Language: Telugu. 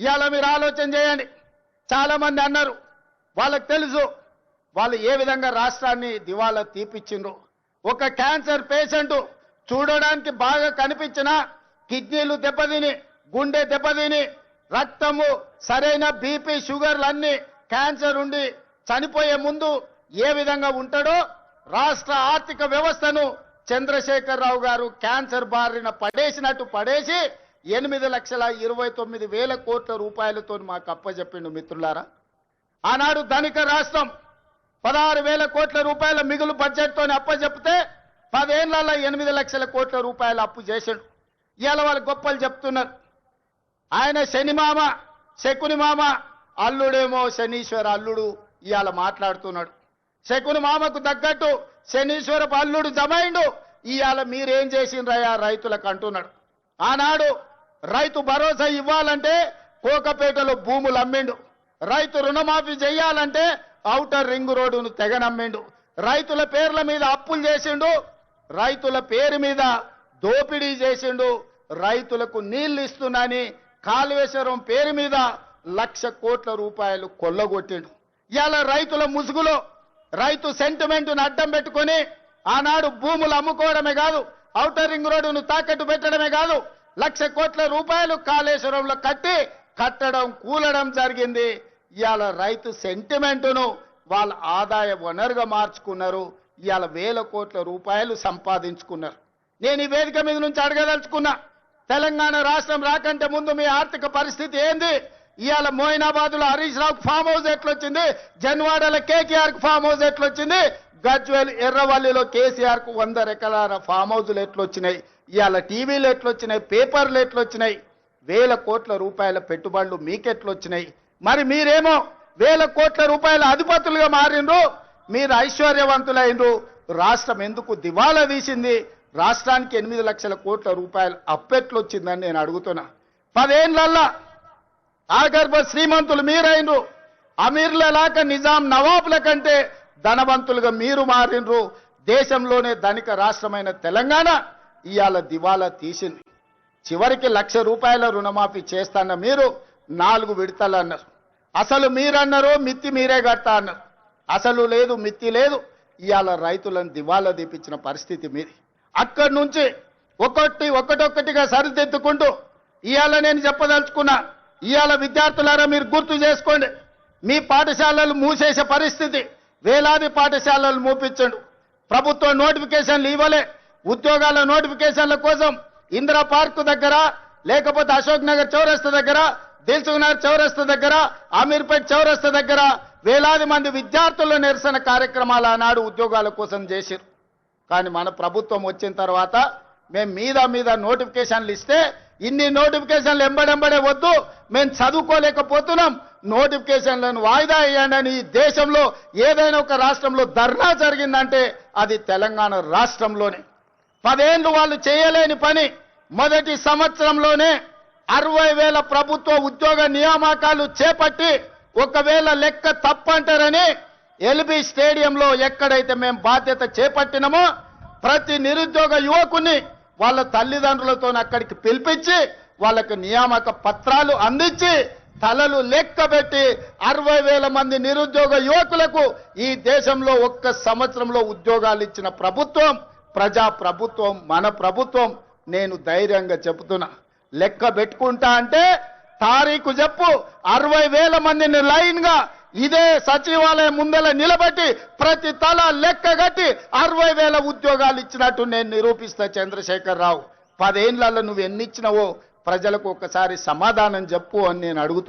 ఇవాళ మీరు ఆలోచన చేయండి. చాలామంది అన్నారు వాళ్ళకి తెలుసు వాళ్ళు ఏ విధంగా రాష్ట్రాన్ని దివాలా తీపిచ్చిండ్రు. ఒక క్యాన్సర్ పేషెంట్ చూడడానికి బాగా కనిపించిన కిడ్నీలు దెబ్బతిని గుండె దెబ్బతిని రక్తము సరైన బీపీ షుగర్లు అన్ని క్యాన్సర్ ఉండి చనిపోయే ముందు ఏ విధంగా ఉంటాడో రాష్ట్ర ఆర్థిక వ్యవస్థను చంద్రశేఖరరావు గారు క్యాన్సర్ బారిన పడేసినట్టు పడేసి ఎనిమిది లక్షల ఇరవై తొమ్మిది వేల కోట్ల రూపాయలతో మాకు అప్పచెప్పిండు మిత్రులారా. ఆనాడు ధనిక రాష్ట్రం పదహారు వేల కోట్ల రూపాయల మిగులు బడ్జెట్తో అప్పచెప్తే పదేళ్ళలో ఎనిమిది లక్షల కోట్ల రూపాయల అప్పు చేశాడు ఇవాళ వాళ్ళు గొప్పలు చెప్తున్నారు. ఆయన శనిమామ శకునిమామ శకుని మామ అల్లుడేమో శనీశ్వర అల్లుడు ఇవాళ మాట్లాడుతున్నాడు. శకుని మామకు తగ్గట్టు శనీశ్వరపు అల్లుడు జమైండు ఇవాళ మీరేం చేసిండ్రయ్యా రైతులకు అంటున్నాడు. ఆనాడు రైతు భరోసా ఇవ్వాలంటే కోకపేటలో భూములు అమ్మిండు. రైతు రుణమాఫీ చేయాలంటే ఔటర్ రింగ్ రోడ్డును తెగనమ్మిండు. రైతుల పేర్ల మీద అప్పులు చేసిండు. రైతుల పేరు మీద దోపిడీ చేసిండు. రైతులకు నీళ్ళు ఇస్తున్నాని కాళేశ్వరం పేరు మీద లక్ష కోట్ల రూపాయలు కొల్లగొట్టిండు. ఇలా రైతుల ముసుగులో రైతు సెంటిమెంట్ను అడ్డం పెట్టుకొని ఆనాడు భూములు అమ్ముకోవడమే కాదు ఔటర్ రింగ్ రోడ్డును తాకట్టు పెట్టడమే కాదు లక్ష కోట్ల రూపాయలు కాళేశ్వరంలో కట్టి కట్టడం కూలడం జరిగింది. ఇవాళ రైతు సెంటిమెంటును వాళ్ళ ఆదాయ వనరుగా మార్చుకున్నారు. ఇవాళ వేల కోట్ల రూపాయలు సంపాదించుకున్నారు. నేను ఈ వేదిక మీద నుంచి అడగదలుచుకున్నా తెలంగాణ రాష్ట్రం రాకంటే ముందు మీ ఆర్థిక పరిస్థితి ఏంది? ఇవాళ మోయినాబాద్లో హరీష్ రావుకు ఫామ్ హౌస్ ఎట్లొచ్చింది? జన్వాడలో కేకేఆర్కు ఫామ్ హౌస్ ఎట్లొచ్చింది? గజ్వేల్ ఎర్రవల్లిలో కేసీఆర్కు వంద ఎకరాల ఫామ్ హౌజులు ఎట్లొచ్చినాయి? ఇవాళ టీవీలు ఎట్లొచ్చినాయి పేపర్లు ఎట్లొచ్చినాయి వేల కోట్ల రూపాయల పెట్టుబడులు మీకెట్లొచ్చినాయి? మరి మీరేమో వేల కోట్ల రూపాయల అధిపతులుగా మారిండ్రు మీరు ఐశ్వర్యవంతులైనరు రాష్ట్రం ఎందుకు దివాలా తీసింది రాష్ట్రానికి ఎనిమిది లక్షల కోట్ల రూపాయలు అప్పెట్లొచ్చిందని నేను అడుగుతున్నా. పదేళ్ళల్లా ఆగర్భ శ్రీమంతులు మీరైనరు అమీర్ల లాక నిజాం నవాబుల కంటే ధనవంతులుగా మీరు మారినరు దేశంలోనే ధనిక రాష్ట్రమైన తెలంగాణ. ఇవాళ దివాలా తీసింది. చివరికి లక్ష రూపాయల రుణమాఫీ చేస్తాన్న మీరు నాలుగు విడతలు అన్నారు. అసలు మీరన్నారు మిత్తి మీరే కడతా అన్నారు. అసలు లేదు మిత్తి లేదు. ఇవాళ రైతులను దివాలా తీపించిన పరిస్థితి మీది. అక్కడి నుంచి ఒక్కొక్కటి ఒక్కటొక్కటిగా సరిదిద్దుకుంటూ ఇవాళ నేను చెప్పదలుచుకున్నా ఇవాళ విద్యార్థులారా మీరు గుర్తు చేసుకోండి. మీ పాఠశాలలు మూసేసే పరిస్థితి. వేలాది పాఠశాలలు మూపించండు. ప్రభుత్వం నోటిఫికేషన్లు ఇవ్వలే. ఉద్యోగాల నోటిఫికేషన్ల కోసం ఇందిరా పార్క్ దగ్గర లేకపోతే అశోక్ నగర్ చౌరస్తా దగ్గర దిల్సుఖ్ నగర్ చౌరస్తా దగ్గర అమీర్పేట్ చౌరస్తా దగ్గర వేలాది మంది విద్యార్థుల నిరసన కార్యక్రమాలు ఆనాడు ఉద్యోగాల కోసం చేశారు కానీ మన ప్రభుత్వం వచ్చిన తర్వాత మేము మీద మీద నోటిఫికేషన్లు ఇస్తే ఇన్ని నోటిఫికేషన్లు ఎంబడెంబడే వద్దు మేము చదువుకోలేకపోతున్నాం నోటిఫికేషన్లను వాయిదా వేయండి అని ఈ దేశంలో ఏదైనా ఒక రాష్ట్రంలో ధర్నా జరిగిందంటే అది తెలంగాణ రాష్ట్రంలోనే. పదేళ్ళు వాళ్ళు చేయలేని పని. మొదటి సంవత్సరంలోనే అరవై వేల ప్రభుత్వ ఉద్యోగ నియామకాలు చేపట్టి ఒకవేళ లెక్క తప్పంటారని ఎల్బీ స్టేడియంలో ఎక్కడైతే మేము బాధ్యత చేపట్టినామో ప్రతి నిరుద్యోగ యువకుని వాళ్ళ తల్లిదండ్రులతో అక్కడికి పిలిపించి వాళ్ళకు నియామక పత్రాలు అందించి తలలు లెక్క పెట్టి అరవై వేల మంది నిరుద్యోగ యువకులకు ఈ దేశంలో ఒక్క సంవత్సరంలో ఉద్యోగాలు ఇచ్చిన ప్రభుత్వం ప్రజా ప్రభుత్వం మన ప్రభుత్వం నేను ధైర్యంగా చెబుతున్నా. లెక్క పెట్టుకుంటా అంటే తారీఖు చెప్పు అరవై వేల మందిని లైన్గా ఇదే సచివాలయం ముందల నిలబెట్టి ప్రతి తల లెక్క కట్టి అరవై వేల ఉద్యోగాలు ఇచ్చినట్టు నేను నిరూపిస్తా చంద్రశేఖర్ రావు పదేళ్ళలో నువ్వు ఎన్నిచ్చినవో ప్రజలకు ఒకసారి సమాధానం చెప్పు అని నేను అడుగుతున్నా.